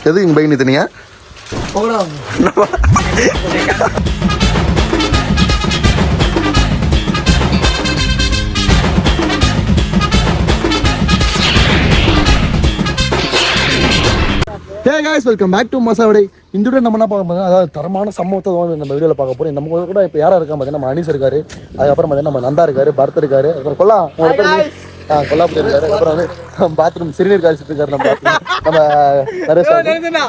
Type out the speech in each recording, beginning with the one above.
எதுக்கு இங்கே bike நிறுத்தினியா hey guys welcome back to மசாவடை இந்த வீடியோ நம்ம என்ன பார்க்க போறோம் அதாவது தரமான சம்பவத்தை தான் நம்ம வீடியோவில் பார்க்க போறோம். நம்ம கூட இப்போ யாரா இருக்கா பார்த்தீங்கன்னா நம்ம அனீஸ் இருக்காரு அதுக்கப்புறம் பார்த்தீங்கன்னா நம்ம நந்தா இருக்காரு பரத் இருக்காரு. அப்புறம் கொல்லா கொல்லாப்பூர் இருக்காரு. அப்புறம் வந்து பாத்ரூம் சிறுநீர் காய்ச்சிட்டு இருக்காரு நம்ம. நம்ம வந்து.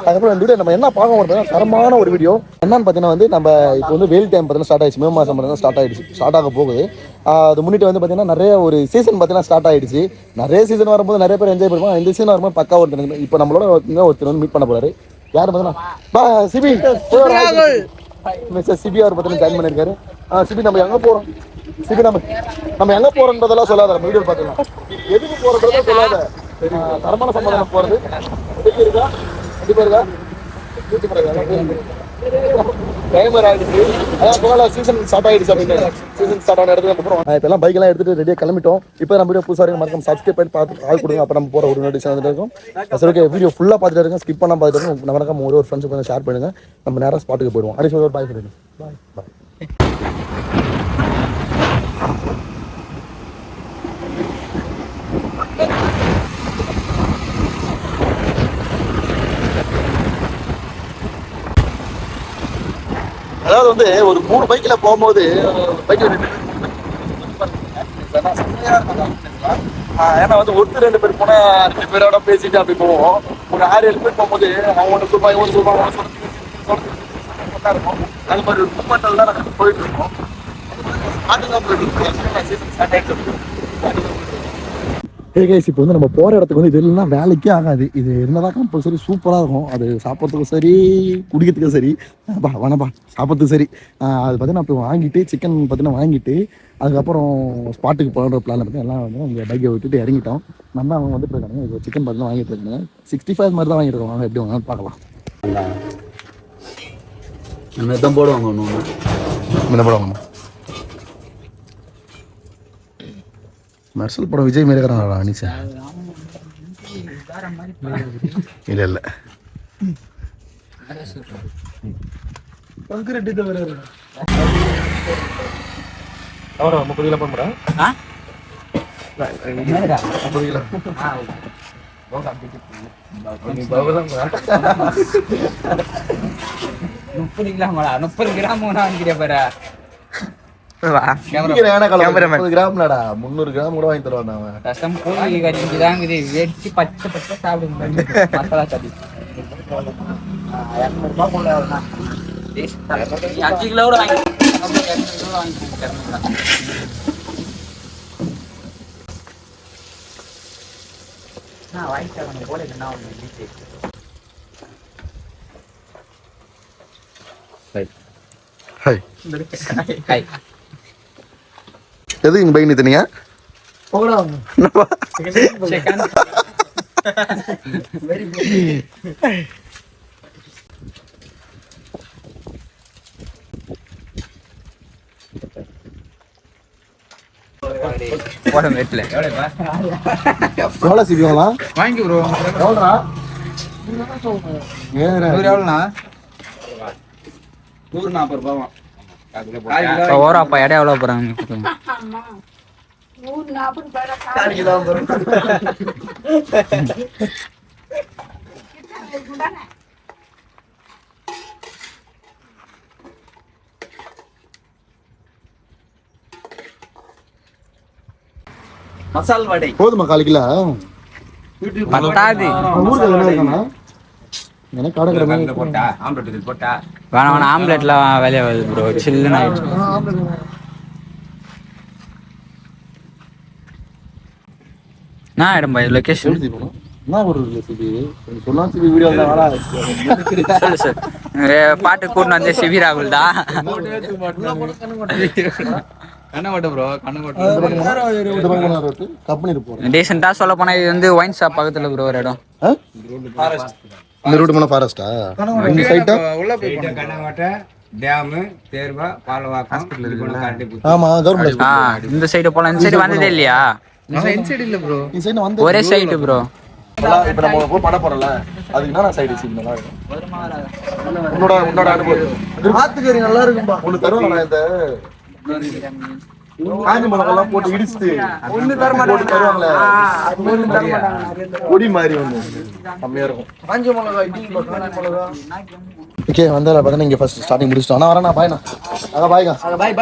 அதுக்கப்புறம் வீடியோ நம்ம என்ன பார்க்க போறோம் தரமான ஒரு வீடியோ என்னன்னு பார்த்தீங்கன்னா வந்து நம்ம இப்போ வந்து வெயில் டைம் பார்த்தீங்கன்னா ஸ்டார்ட் ஆயிடுச்சு. மே மாதம் பார்த்தீங்கன்னா ஸ்டார்ட் ஆயிடுச்சு. ஸ்டார்ட் ஆக போகுது. அது முன்னிட்டு வந்து பார்த்தீங்கன்னா நிறைய ஒரு சீசன் பார்த்தீங்கன்னா ஸ்டார்ட் ஆயிடுச்சு. நிறைய சீசன் வரும்போது நிறைய பேர் என்ஜாய் பண்ணுவாங்க. இந்த சீசன் வரும்போது பக்கா ஒருத்தர் இப்போ நம்மளோட ஒருத்தர் வந்து மீட் பண்ண போறாரு. யார் பார்த்தீங்கன்னா? சிபி. மிஸ்டர் சிபி அவர் பார்த்தீங்கன்னா ஜாயின் பண்ணியிருக்காரு. சிபி நம்ம எங்கே போகிறோம் சிபி நம்ம நம்ம எங்கே போகிறோன்றதெல்லாம் சொல்லாத நம்ம வீடியோ பார்த்துக்கலாம். எதுக்கு போகிறதெல்லாம் சொல்லாத. ஆ, தரமான சம்பளம் போகிறது எப்படி இருக்கா? கண்டிப்பாக இருக்கா? வீட்டுக்கு அதான் போகல சீசன் ஸ்டார்ட் ஆயிடுச்சு அப்படின்னு. சீசன் ஸ்டார்ட் ஆன இடத்துக்கு அப்புறம் பைக் எல்லாம் எடுத்துட்டு ரெடியாக கிளம்பிட்டோம். இப்போ நம்ம வீடியோ புதுசாக இருக்கு. மறக்காம சப்ஸ்கிரைப் பண்ணி பார்த்து ஆள் கொடுங்க. அப்போ நம்ம போகிற ஒரு நோட்டிஃபிகேஷன் வந்துட்டு இருக்கும். சரி ஓகே வீடியோ ஃபுல்லாக பார்த்துட்டு இருக்கோம் ஸ்கிப் பண்ணாம பார்த்துட்டு இருக்கோம் நம்ம மறக்காம ஒரு ஒரு ஃப்ரெண்ட்ஸ் கொஞ்சம் ஷேர் பண்ணுங்க. நம்ம நேராக ஸ்பாட்டுக்கு போயிடுவோம். அடிச்சு ஒரு பாய் சொல்லுங்க பாய் பாய் அதாவது வந்து ஒரு மூணு பைக்கில் போகும்போது பைக்ல ஏன்னா வந்து ஒருத்தர் ரெண்டு பேர் போனால் ரெண்டு பேரோட பேசிட்டு அப்படி போவோம் ஒரு ஆறு ஏழு பேர் போகும்போது அவன் ஒன்று சொல்லுவாங்க இவன் சொல்லுவாங்க அவன் சொல்லி இருக்கும் அது மாதிரி ஒரு மூமெண்ட்டில் தான் நாங்கள் போயிட்டு இருக்கோம் ஹே கைஸ் இப்போ வந்து நம்ம போகிற இடத்துக்கு வந்து இது இல்லைன்னா வேலைக்கே ஆகாது. இது இருந்தால் கம்பல்சரி சூப்பராக இருக்கும். அது சாப்பிட்றதுக்கும் சரி குடிக்கிறதுக்கும் சரி. பா வேணாப்பா சாப்பிட்றதுக்கு சரி. அது பார்த்தீங்கன்னா இப்போ வாங்கிட்டு சிக்கன் பார்த்தீங்கன்னா வாங்கிட்டு அதுக்கப்புறம் ஸ்பாட்டுக்கு போகிற பிளான் பார்த்து எல்லாம் வந்து இங்கே பைக்கை விட்டுட்டு இறங்கிட்டோம். நம்ம அவங்க வந்துட்டு இருக்காங்க. இப்போ சிக்கன் பார்த்தீங்கன்னா வாங்கிட்டு இருக்காங்க. சிக்ஸ்டி ஃபைவ் மாதிரி தான் வாங்கிட்டு இருக்கோம் வாங்க எப்படி வாங்க பார்க்கலாம். தான் போடுவாங்க ஒன்று என்ன படம் வாங்க மெர்சல் படம் விஜய் மாரி இருக்கிறாங்களா அனிசா இல்லை இல்லை. அவரா முப்பது கிலோ பண்ணுறா முப்பது கிலோ முப்பது கிராமடா முப்பது கிராம் வாங்கிக்கிற பாரு. கிராம்லடா முந்நூறு கிராம் கூட வாங்கி தருவான் அவன். ரசம் கோழி கறி இதாங்குது வெடிச்சு பச்சை பச்சை சாப்பிடுங்க. மசாலா கறி இரநூறுபா போல ஆகும்ண்ணா. நீ அஞ்சு கிலோ கூட வாங்கி இரநூறு கிலோ வாங்கி நான் வாங்கி தரேன். போல என்ன ஒன்று வீட்டு ஹாய் ஹாய் எதுக்கு நிறுத்தினியா சிக்கன் போதும் வெட்டில எவ்வளோ சிபிங்களா வாங்கி ப்ரோ எவ்வளோடா நூறு எவ்வளோண்ணா? நூறு நாற்பது ரூபாவா ஓரப்பா இடம் எவ்வளோ போகிறாங்க மசால் வடை. போதுமா கால் கிலோ? பத்தாது. ஊருக்கு என்ன இருக்கானா எனக்கு கடை கடை மாதிரி போட்டா ஆம்லெட் இது போட்டா. வேணாம் வேணாம் ஆம்லெட்லாம் வேலையாக வருது ப்ரோ சில்லுன்னு ஆயிடுச்சு. நான் இடம் பாய் லொக்கேஷன் என்ன ஒரு சிபி கொஞ்சம் சொல்லலாம் சிபி வீடியோ தான் வாடா. சொல்லு சார் பாட்டு கூட்டின்னு வந்து சிவி ராகுல் தான் சொல்ல போனால் இது வந்து ஒயின் ஷாப் பக்கத்தில் ப்ரோ ஒரு இடம். இந்த ரூட் மேலே ஃபாரஸ்டா இந்த சைட்டா கண்ணாங்கோட்டை டேமு தேர்வா பாலவாக்கம் ஆமா கவர்மெண்ட் இந்த சைடு போகலாம் இந்த சைடு வந்ததே இல்லையா? இந்த சைடு வந்து ஒரே சைடு ப்ரோ இப்ப நம்ம போய் பண்ண போறோம்ல. அதுக்கு என்ன சைடு நல்லா இருக்கும்? உன்னோட உன்னோட அனுபவம். நல்லா இருக்கும்பா. ஒண்ணு தருவாங்க இந்த காஞ்சி மிளகாலாம் போட்டு இடிச்சுட்டு ஒண்ணு தர தருவாங்களே? பொடி மாதிரி ஒண்ணு கம்மியா இருக்கும். காஞ்சி மிளகா இடி காஞ்சி மிளகா. ஓகே வந்தால பார்த்தா இங்க ஃபர்ஸ்ட் ஸ்டார்டிங் முடிச்சிட்டோம். அண்ணா வரேண்ணா பாய்ண்ணா அதான் பாய்க்கா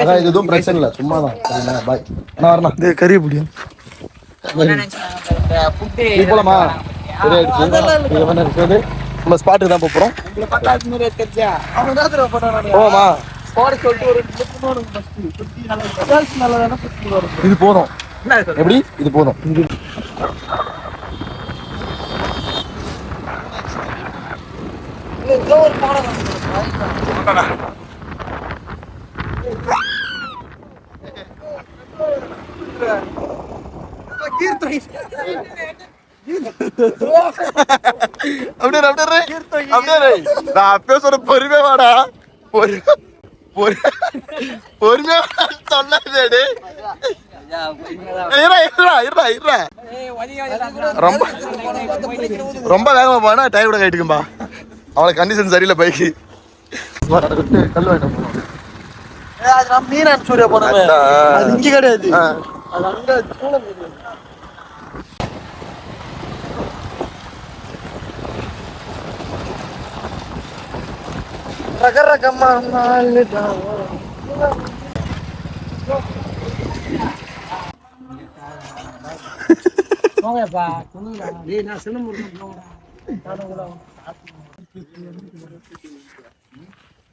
அதான் இது எதுவும் பிரச்சனை இல்லை. சும்மா தான். சரிண்ணா பாய் அண்ணா வரேண்ணா. இது கறி பிடிக்கும் போலாமா? சரி ஆயிடுச்சு இது என்ன இருக்குது நம்ம ஸ்பாட்டுக்கு தான் போறோம். போமா இது போதும். எப்படி? இது போதும். அப்படியே அப்படியே அப்படியே. நான் அப்பயே சொன்ன பொறுமையா வாடா. பொறு பொறு பொறுமையா சொல்லாதே இருடா இருடா இருடா இருடா. ரொம்ப ரொம்ப வேகமா போனா டயர் கூட கைட்டுக்கும்பா அவளை கண்டிஷன் சரியில்லை பைக்கு கல் மீனான் சூர்யா போனோமே அது இங்க கிடையாது. அது அங்க சூளம் ரக ரகமா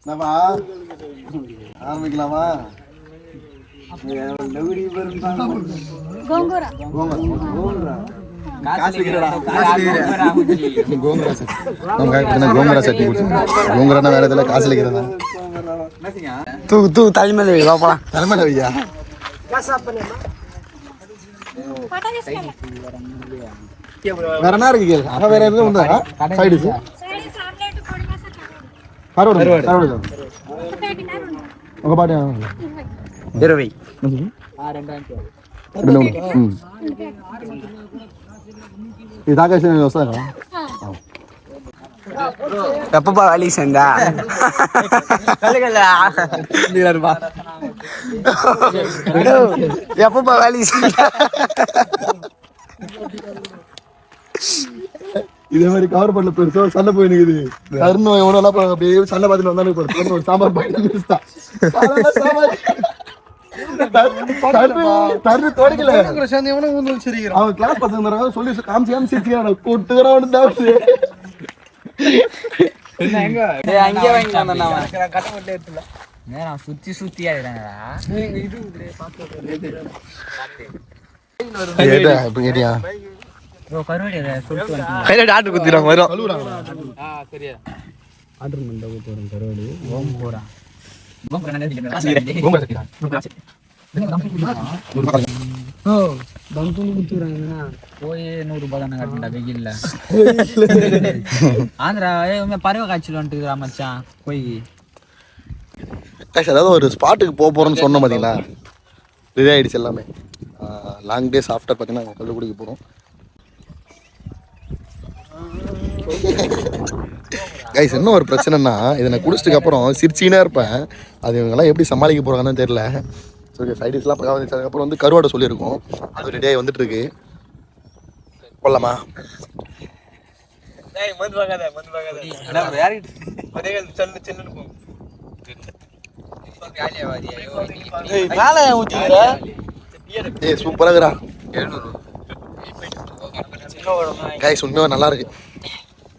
என்னப்பா ஆரம்பிக்கலாமா கோங்கூரா. கோங்குரா. கோங்குரா சட்னி நமக்காக பார்த்தீங்கன்னா கோங்குரா சட்னி குடிச்சு கோங்குரானா வேற இதில் காசு இருக்கிறதா தூ தூ தலைமையில் வை இது ஆகாஷ் வஸ்தாங்க எப்பப்பா வேலைக்கு சேர்ந்தா எப்பப்பா வேலைக்கு சேர்ந்தா இதே மாதிரி கவர் பண்ணல பெருசா சண்டை போய் நிக்குது கருண் எவ்வளோ அப்படியே சண்டை பார்த்துட்டு வந்தாலும் சாம்பார் பாயிட்டு நிறுத்தா தரு தோடிக்கல. அவன் கிளாஸ் பசங்க சொல்லி காமிச்சு காமிச்சு சிரிச்சுக்கிறான். கொட்டுக்கிறான் டாக்டர் அங்கே வாங்கி நேரம் சுத்தி சுத்தி ஆயிடுறாங்கடா கையில டாக்டர் குத்திடுவாங்க வரும் ஓம் போறா போய் நூறு ரூபாய் தானே கட்டண்டா வெயில்ல ஆந்திரா ஏய் உண்மை பறவை காய்ச்சல் வந்துட்டு மச்சான் போய் ஆக்சுவலி அதாவது ஒரு ஸ்பாட்டுக்கு போக போகிறோம்னு சொன்னோம் பார்த்தீங்களா ரெடி ஆகிடுச்சு எல்லாமே. லாங் டேஸ் ஆஃப்டர் பார்த்தீங்கன்னா கள்ளுக்குடிக்கு போகிறோம் கைஸ் என்ன ஒரு பிரச்சனைனா இதை நான் குடிச்சிட்டுக்கு அப்புறம் சிரிச்சினே இருப்பேன். அது இவங்கெல்லாம் எப்படி சமாளிக்க போகிறாங்கன்னு தெரியல. ஸோ சைடிஸ்லாம் பக்கம் வந்துச்சு அதுக்கப்புறம் வந்து கருவாடை சொல்லியிருக்கோம். அது ரெடியாகி வந்துட்டு இருக்கு போடலாமா? ஏய் சூப்பராக கைஸ் உண்மையாக நல்லா இருக்கு.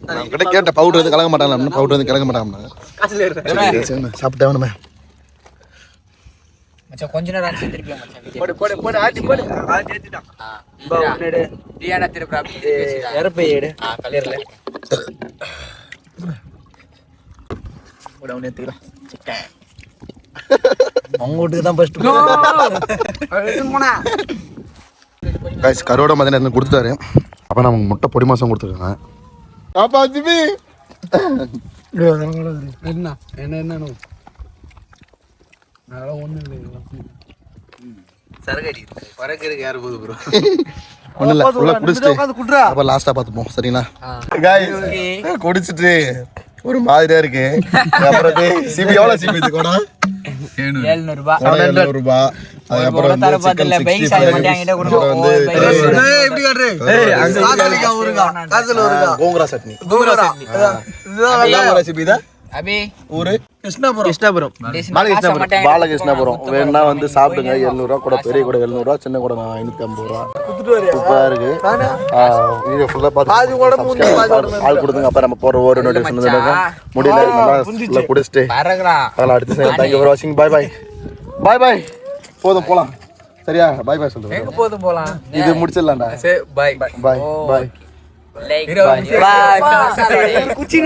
நான் கிட்ட கேட்ட பவுடர் எதுவும் கலக்க மாட்டாங்க பவுடர் எதுவும் கலக்க மாட்டாங்க சாப்பிட்டே வேணுமே மச்சான் கொஞ்ச நேரம் ஆச்சு திருப்பி மச்சான் போடு போடு போடு ஆட்டி போடு. ஆட்டி ஏத்திட்டான் டியானா திருப்பி இறப்பை ஏடு ஆ கலியர்ல உங்க வீட்டுக்கு தான் ஃபர்ஸ்ட் கைஸ் கருவாட மதியம் கொடுத்துட்டாரு. அப்போ நமக்கு முட்டை பொடி மாசம் கொடுத்துருக்காங்க பாப்பா ஜிபி என்ன என்ன என்ன? அதெல்லாம் ஒண்ணும் இல்லை சரகடி பறக்கிறதுக்கு யாரு போகுது ப்ரோ ஒன்றும் இல்லை. ஃபுல்லாக குடிச்சிட்டு அப்புறம் லாஸ்ட்டாக பார்த்துப்போம். சரிங்களா? காய் குடிச்சிட்டு ஒரு மாதிரியா இருக்கு. அப்புறம் சிபி எவ்வளோ சிபி இது கூட? கோங்குரா சட்னி. அபி, ஊரு? கிருஷ்ணாபுரம். கிருஷ்ணாபுரம். பாலகிருஷ்ணபுரம். பாலகிருஷ்ணபுரம். வேணா வந்து சாப்பிடுங்க. எழுநூறுவா கூட பெரிய கூட எழுநூறுவா சின்ன கூட ஐநூத்தி ஐம்பது ரூபா. சூப்பரா இருக்கு. வீடியோ ஃபுல்லா பார்த்து ஆள் கொடுத்துங்க. அப்ப நம்ம போற ஒரு வந்துடும் முடியல நல்லா குடிச்சிட்டு. அதெல்லாம் அடுத்து தேங்க்யூ ஃபார் வாட்சிங் பாய் பாய் பாய் பாய் போதும் போலாம். சரியா? பாய் பாய் சொல்லுங்க. போதும் போலாம்? இது முடிச்சிடலாம்டா. பாய் பாய் பாய் பாய் குச்சி